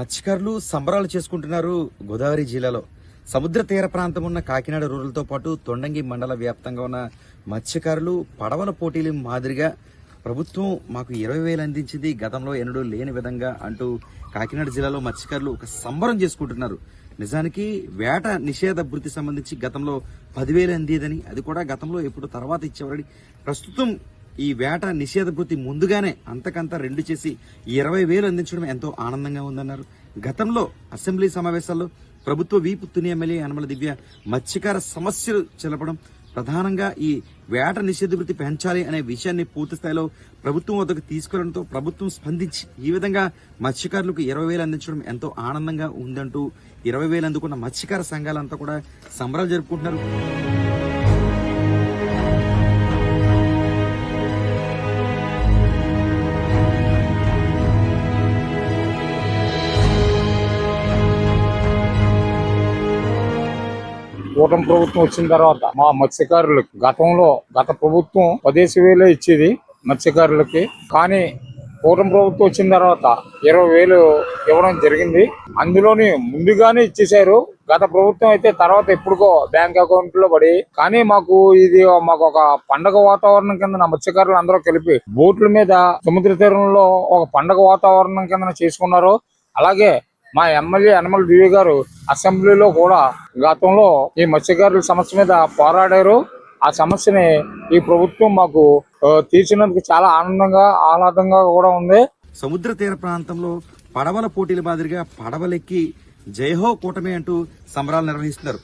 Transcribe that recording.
మత్స్యకారులు సంబరాలు చేసుకుంటున్నారు గోదావరి జిల్లాలో. సముద్ర తీర ప్రాంతం ఉన్న కాకినాడ రూరల్తో పాటు తొండంగి మండల వ్యాప్తంగా ఉన్న మత్స్యకారులు పడవల పోటీలు మాదిరిగా ప్రభుత్వం మాకు ఇరవై వేలు అందించింది. గతంలో ఎన్నడూ లేని విధంగా అంటూ కాకినాడ జిల్లాలో మత్స్యకారులు ఒక సంబరం చేసుకుంటున్నారు. నిజానికి వేట నిషేధ భృతి సంబంధించి గతంలో పదివేలు అందేదని అది కూడా గతంలో ఎప్పుడు తర్వాత ఇచ్చేవారని ప్రస్తుతం ఈ వేట నిషేధ భృతి ముందుగానే అంతకంత రెండు చేసి ఇరవై వేలు అందించడం ఎంతో ఆనందంగా ఉందన్నారు. గతంలో అసెంబ్లీ సమావేశాల్లో ప్రభుత్వ వీపు తుని ఎమ్మెల్యే యనమల దివ్య మత్స్యకార సమస్యలు చెలపడం ప్రధానంగా ఈ వేట నిషేధ వృత్తి పెంచాలి అనే విషయాన్ని పూర్తి స్థాయిలో ప్రభుత్వం వద్దకు తీసుకెళ్ళడంతో ప్రభుత్వం స్పందించి ఈ విధంగా మత్స్యకారులకు ఇరవై వేలు అందించడం ఎంతో ఆనందంగా ఉందంటూ ఇరవై వేలు అందుకున్న మత్స్యకార సంఘాలంతా కూడా సంబరాలు జరుపుకుంటున్నారు. కూటమి ప్రభుత్వం వచ్చిన తర్వాత మా మత్స్యకారులకు గతంలో గత ప్రభుత్వం పదేసి వేలే ఇచ్చేది మత్స్యకారులకి. కానీ కూటమి ప్రభుత్వం వచ్చిన తర్వాత ఇరవై వేలు ఇవ్వడం జరిగింది. అందులోని ముందుగానే ఇచ్చేశారు. గత ప్రభుత్వం అయితే తర్వాత ఎప్పుడుకో బ్యాంక్ అకౌంట్లో పడి కానీ మాకు ఇది మాకు ఒక పండగ వాతావరణం కింద మత్స్యకారులు అందరూ కలిపి బోట్ల మీద సముద్ర తీరంలో ఒక పండగ వాతావరణం కింద చేసుకున్నారు. అలాగే మా ఎమ్మెల్యే యనమల దివ్య గారు అసెంబ్లీలో కూడా గతంలో ఈ మత్స్యకారుల సమస్య మీద పోరాడారు. ఆ సమస్యని ఈ ప్రభుత్వం మాకు తీర్చినందుకు చాలా ఆనందంగా ఆహ్లాదంగా కూడా ఉంది. సముద్ర తీర ప్రాంతంలో పడవల పోటీల మాదిరిగా పడవలెక్కి జయహో కూటమి అంటూ సంబరాలు నిర్వహిస్తున్నారు.